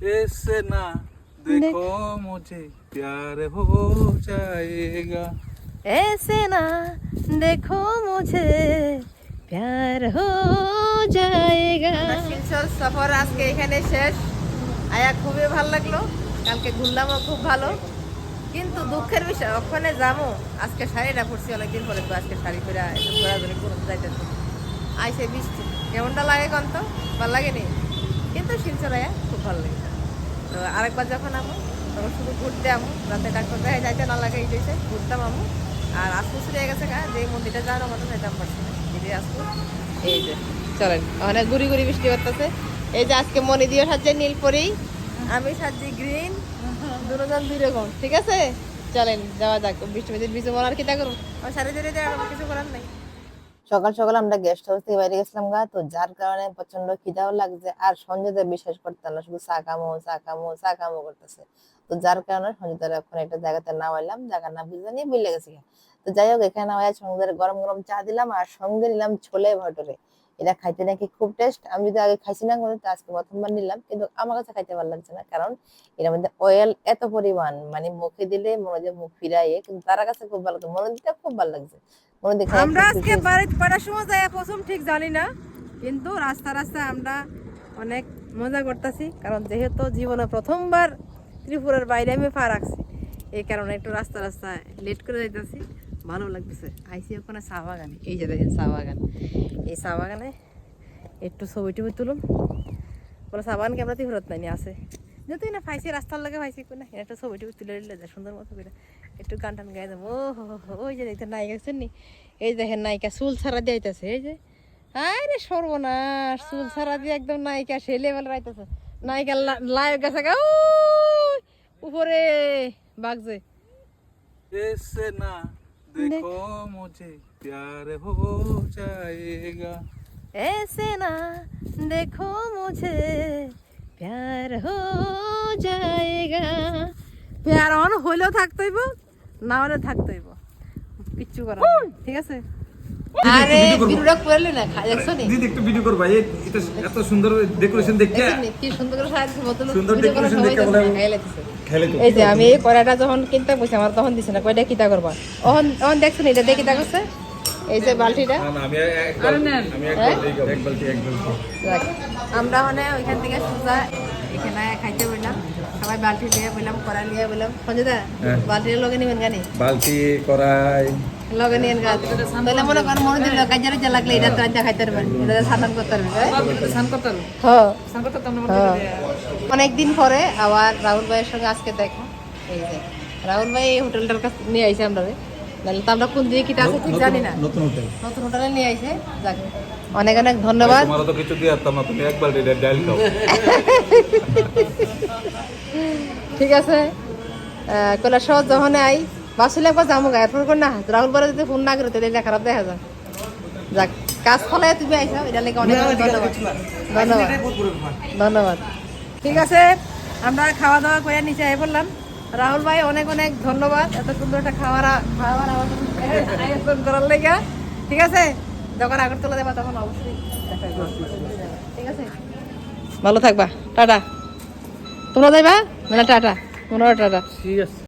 ऐसे ना देखो मुझे प्यार हो जाएगा ऐसे ना देखो मुझे প্যার হো জায়েগা শিলচর সফর আজকে এখানে শেষ আয়া খুবই ভালো লাগলো কালকে ঘুরলামও খুব ভালো কিন্তু দুঃখের বিষয় ওখানে যাবো আজকে শাড়িটা পরছি অনেকদিন পরে তো আজকে শাড়ি পরে একটু ঘোরাঘুরি করতে যাইতেছে আইসে বৃষ্টি কেমনটা লাগে কন তো ভালো লাগেনি আরেকবার যখন আমো, তখন শুধু ঘুরতে আমো, রাতে ডাক্তার দেখা যাইতে না লাগে এই দিয়েছে, ঘুরতাম আমো। আর আসমুস রয়ে গেছে গা যে মন্দিরটা যাওয়ার মতো যাইতাম পারছি না দিদি আসব এই যে, চলেন অনেক গুড়ি গুড়ি বৃষ্টি করতেছে এই যে আজকে মনি দিয়ে সাজছে নীল পরেই আমি সাজছি গ্রিন, দুজন দুই রকম ঠিক আছে? চলেন, যাওয়া যাক, বৃষ্টি মেদিন বৃষ্টি মনার কিতা করুন আমার সারি দেয় আমার কিছু করার নাই। সকাল সকাল আমরা গেস্ট হাউস থেকে বাইরে গেছিলাম গা, তো যার কারণে প্রচণ্ড খিদাও লাগছে আর সঞ্জয়দের বিশ্বাস করতে না, শুধু চা কামো চা কামো চা কামো করতেছে। তো যার কারণে সঞ্জয়দের এখন একটা জায়গাতে নামাইলাম জায়গার নাম বুঝে নিয়ে বুঝলে গেছি তো যাই হোক, এখানে নামাই সঙ্গে গরম গরম চা দিলাম আর সঙ্গে নিলাম ছোলে ভটরে। এটা খাইতে নাকি খুব টেস্ট আমি যদি আগে খাইছি না তো আজকে প্রথমবার নিলাম, কিন্তু আমার কাছে খাইতে ভালো লাগছে না, কারণ এর মধ্যে অয়েল এত পরিমাণ মানে মুখে দিলে মনে হয় মুখ ফিরাইয়ে, কিন্তু তার কাছে খুব ভালো মনে দিতে খুব ভালো লাগছে। আমরা আজকে বাড়িতে কটার সময় যাই প্রথম ঠিক জানি না কিন্তু রাস্তা রাস্তা আমরা অনেক মজা করতেছি কারণ যেহেতু জীবনে প্রথমবার ত্রিপুরার বাইরে আমি পা রাখছি এই কারণে একটু রাস্তা রাস্তায় লেট করে যাইতেছি। ভালো লাগতেছে। আইসি ওখানে চা বাগানে। এই যে দেখেন চা বাগান। এই চা বাগানে একটু ছবি টবি তুলুন বলে চা বাগান ক্যামেরা ত্রিপুরাত নাই আছে? যেহেতু না ফাইছি রাস্তার লাগে ফাইছি না একটা ছবি টবি তুলে দিলে যায় সুন্দর মতো করে একটু গান টান গাই দেবো ও হো হো হো, ওই যে দেখতে নায়িকা আছেন নি এই দেখেন নায়িকা চুল ছাড়া দিয়ে আইতাছে এই যে আরে সর্বনাশ চুল ছাড়া দিয়ে একদম নায়িকা সেই লেভেল রাইতেছে নায়িকা লাইভ গেছে গা ওই, উপরে বাগছে ऐसे ना देखो मुझे प्यार हो जाएगा ऐसे ना देखो मुझे প্যার হো জায়গা প্যার অন হইলেও না হলে কিচ্ছু ঠিক আছে আরে করলে না নি দিদি একটু ভিডিও এই এত সুন্দর ডেকোরেশন কি সুন্দর করে সুন্দর ডেকোরেশন খেলে তো এই যে আমি এই কড়াটা যখন কিনতে বসে আমার তখন দিছে না কয়টা কিটা করবা অহন অহন দেখছ এটা দেখি তা করছে এই যে বালতিটা? না, না, আমি এক বালতি আমি এক বালতি এক বালতি এক বালতি। যাক, আমরা মানে ওইখান থেকে সোজা এখানে খাইতে বললাম সবাই বালতি লিয়ে বললাম কড়াই লিয়ে বললাম। সঞ্জয়দা হ্যাঁ। বালতির লগে নিবেন গানি? বালতি কড়াই। লগে তাহলে মনে করেন মনে দিল কাজারে যা লাগলে এটা তো খাইতে পারবেন এটা করতে পারবেন হ্যাঁ? হ্যাঁ। অনেকদিন পরে আবার রাহুল ভাইয়ের সঙ্গে আজকে দেখা। এই যে রাহুল ভাই হোটেলটার কাছে নিয়ে আইছে আমরা নাহলে তো আমরা কোন দিকে কিটা আছে ঠিক জানি না। নতুন হোটেল। নতুন হোটেলে নিয়ে আইছে যাক। অনেক অনেক ধন্যবাদ। তোমার তো কিছু দিয়ে আসতাম না তুমি এক বালতি ডাল খাও। ঠিক আছে। কৈলাস শহর যখন আই বাসলে একবার যাব গা এরপর করে না রাহুল বলে যদি ফোন না করে তাহলে এটা খারাপ দেখা যায়। যাক কাজ ফলে তুমি আইসা এটা লেগে অনেক অনেক ধন্যবাদ। ধন্যবাদ। ধন্যবাদ। ঠিক আছে আমরা খাওয়া দাওয়া করে নিচে আই বললাম। রাহুল ভাই, অনেক অনেক ধন্যবাদ। এত সুন্দর একটা খাওয়ার খাওয়ার আয়োজন করার লেগে। ঠিক আছে? যখন আগরতলা দেবা তখন অবশ্যই ঠিক আছে? ভালো থাকবা। টাটা। তোমরা যাইবা? না টাটা। তোমরা টাটা। ঠিক আছে।